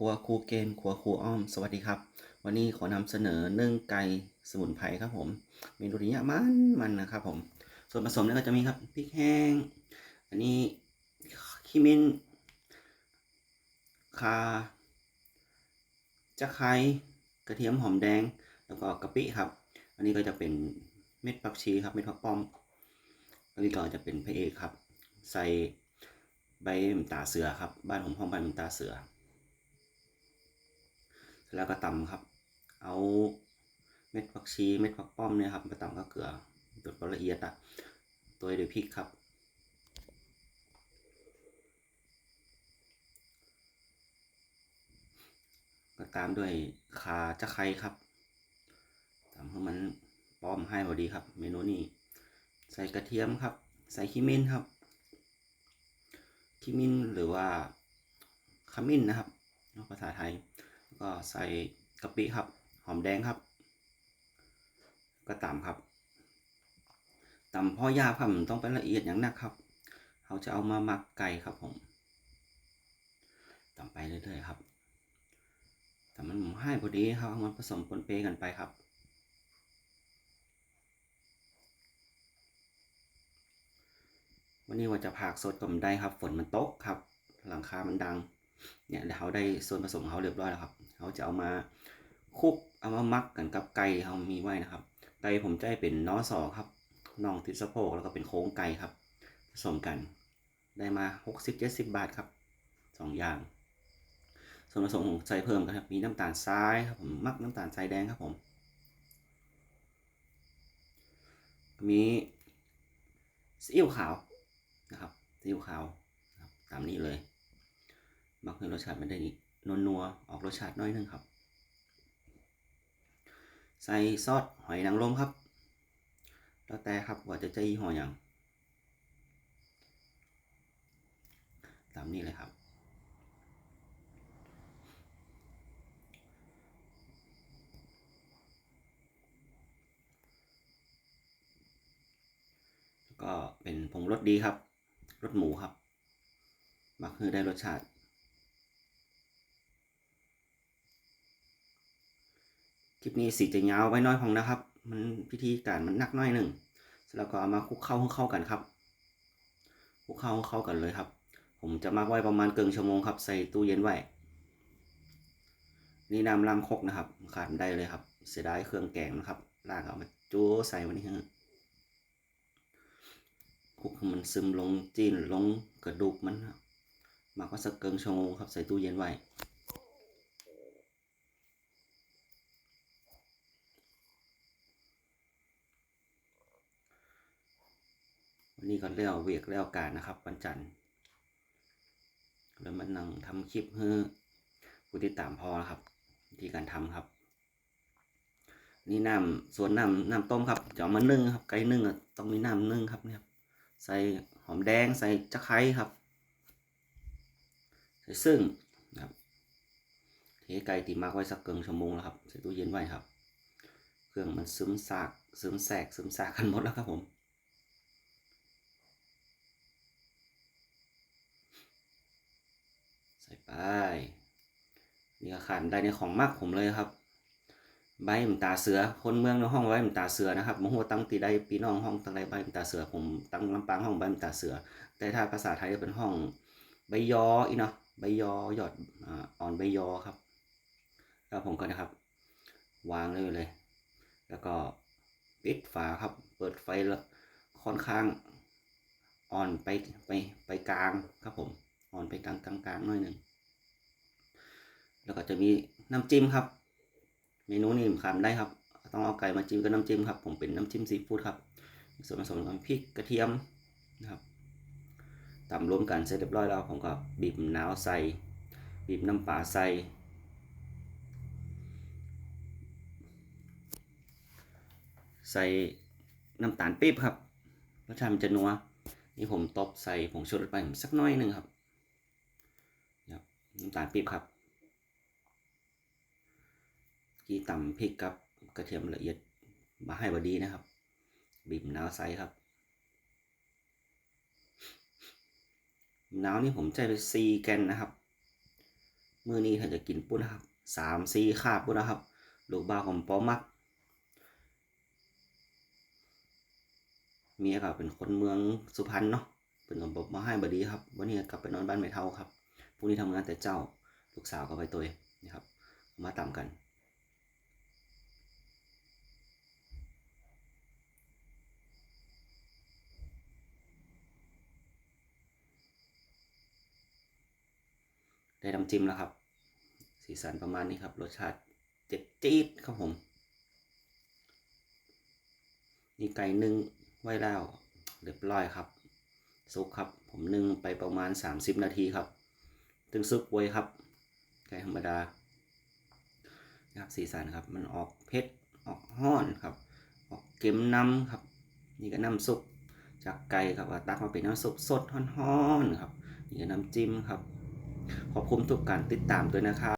ครัวครูเกมครัวครูอ้อม สวัสดีครับ วันนี้ขอนำเสนอนึ่งไก่สมุนไพรครับผม เมนูนี้มันมันนะครับผม ส่วนผสมเนี่ยก็จะมีครับพริกแห้ง อันนี้ขี้มิ้นข่าจะไคร้กระเทียมหอมแดง แล้วก็กะปิครับ อันนี้ก็จะเป็นเม็ดผักชีครับ เม็ดผักป้อม อันนี้ก็จะเป็นพระเอกครับ ใส่ใบมตาเสือครับ บ้านผมห้องใบมตาเสือ แล้วก็ตำครับ เอาเม็ดผักชีเม็ดผักป้อมเนี่ยครับมาตำกับเกลือจนละเอียดอะตัวด้วยพริกครับก็ตามด้วยขาจะไครครับตามให้มันป้อมให้พอดีครับ เมนูนี้ ใส่กระเทียมครับ ใส่ขี้มิ้นครับ ขี้มิ้นหรือว่าขมิ้นนะครับภาษาไทย ก็ใส่กะปิครับ หอมแดงครับ ก็ตำครับตำพ่อยาครับมันต้องเป็นละเอียดอย่างนักครับเขาจะเอามาหมักไก่ครับผมตำไปเรื่อยๆครับแต่มันให้พอดีครับมันผสมปนเปกันไปครับวันนี้ว่าจะผากสดก็ไม่ได้ครับ ฝนมันตกครับ หลังคามันดัง เนี่ยเดี๋ยวเขาได้ส่วนผสมของเขาเรียบร้อยแล้วครับเขาจะเอามาคุกเอามามักกันกับไก่เขามีไว้นะครับ ไก่ผมจะให้เป็นน้อสอครับน่องติดสะโพกแล้วก็เป็นโค้งไก่ครับ ผสมกันได้มา 60-70 บาทครับสองอย่าง ส่วนผสมของใส่เพิ่มกันครับ มีน้ำตาลทรายครับผมมักน้ำตาลทรายแดงครับผม มีซีอิ๊วขาวนะครับซีอิ๊วขาวตามนี้เลย มักให้รสชาติมันได้นี่นัวออกรสชาติน้อยนึงครับ ใส่ซอสหอยนางรมครับ แล้วแต่ครับว่าจะใจยี่ห้ออย่างตามนี้เลยครับก็เป็นผงรสดีครับ รสหมูครับ มักคือได้รสชาติ คลิปนี้สีจะยาวไว้น้อยพองนะครับ มันพิธีการมันนักน้อยหนึ่งแล้วก็เอามาคุกเข้าเข้ากันครับ คุกเข้าเข้ากันเลยครับ ผมจะมักไว้ประมาณเกินชั่วโมงครับ ใส่ตู้เย็นไว้ นี่น้ำล้างคกนะครับ ขาดไม่ได้เลยครับ เสียดายเครื่องแกงนะครับลางเอามาจูใส่วันนี้ฮะคุกมันซึมลงจีนลงกระดูกมันครับหมักไว้สักเกินชั่วโมงครับ ใส่ตู้เย็นไว้ นนี้ก็เล้วเวียกเล้วการนะครับ วันจันทร์แล้วมันนั่งทำคลิปให้ผู้ติดตามพอนะครับวิธีการทำครับ นี่น้ำส่วนน้ำน้ำต้มครับจะเอามานึ่งครับไก่นึ่งอต้องมีน้ำนึ่งครับเนี่ยใส่หอมแดงใส่ตะไคร้ครับใส่ซึ่งนะครับเทไก่ตีมักไว้สักเกินชั่วโมงแล้วครับใส่ตู้เย็นไว้ครับ เครื่องมันซึมซากซึมแสกซึมซากกันหมดแล้วครับผม ส่ไปนี่ก็ขาดได้ในของมากผมเลยครับ ใบมตาเสือ คนเมืองในห้องไว้มตาเสือนะครับมหัวตั้งตีได้ปีน้องห้องตั้งไรใบมตาเสือ ผมตั้งลำปางห้องใบมตาเสือ แต่ถ้าภาษาไทยจะเป็นห้องใบยออีเนาะใบยอหยอดอ่อนใบยอครับ แล้วผมก็นะครับ วางเลยเลย แล้วก็ปิดฝาครับ เปิดไฟแล้วค่อนข้างอ่อนไปไปไปกลางครับผม อ่อนไปกลางกลางกลางหน่อยหนึ่งแล้วก็จะมีน้ำจิ้มครับ เมนูนี้ขามได้ครับ ต้องเอาไก่มาจิ้มกับน้ำจิ้มครับ ผมเป็นน้ำจิ้มซีฟู้ดครับ ส่วนผสมของพริกกระเทียมนะครับตำรวมกันเสร็จเรียบร้อยแล้วผมก็บีบมะนาวใส่ บีบน้ำปลาใส่ใส่น้ำตาลปี๊บครับรสชาติมันจะนัว นี่ผมตบใส่ผงชูรสไปสักน้อยหนึ่งครับ น้ำตาลปี๊บครับที่ตำพริกกับกระเทียมละเอียดมาให้บดีนะครับ บีบมะนาวใส่ครับมะนาวนี่ผมใช้ไปซีแกนนะครับมื้อนี้ถ้าจะกินปุ้นนะครับสามสี่คาบปุ้นนะครับลูกบ้าวของปอมักเมียก็เป็นคนเมืองสุพรรณเนาะเป็นก็บอกมาให้บดีครับ วันนี้กลับไปนอนบ้านไม่เท่าครับ พรุ่งนี้ทำงานแต่เจ้า ลูกสาวก็ไปตัวนี่ครับ มาตามกัน ได้น้ำจิ้มแล้วครับ สีสันประมาณนี้ครับ รสชาติเจ็ดจี๊ดครับผมนี่ไก่นึ่งไว้แล้วเรียบร้อยครับซุกครับ ผมนึ่งไปประมาณ 30 นาทีครับ ถึงซุกไว้ครับไก่ธรรมดานะครับสีสันครับ มันออกเพชรออกห้อนครับ ออกเก็มน้ำครับ นี่ก็น้ำซุปจากไก่ครับว่าตักมาเป็นน้ำซุปสดห้อนๆครับ นี่ก็น้ำจิ้มครับ ขอบคุณทุกการติดตามด้วยนะครับ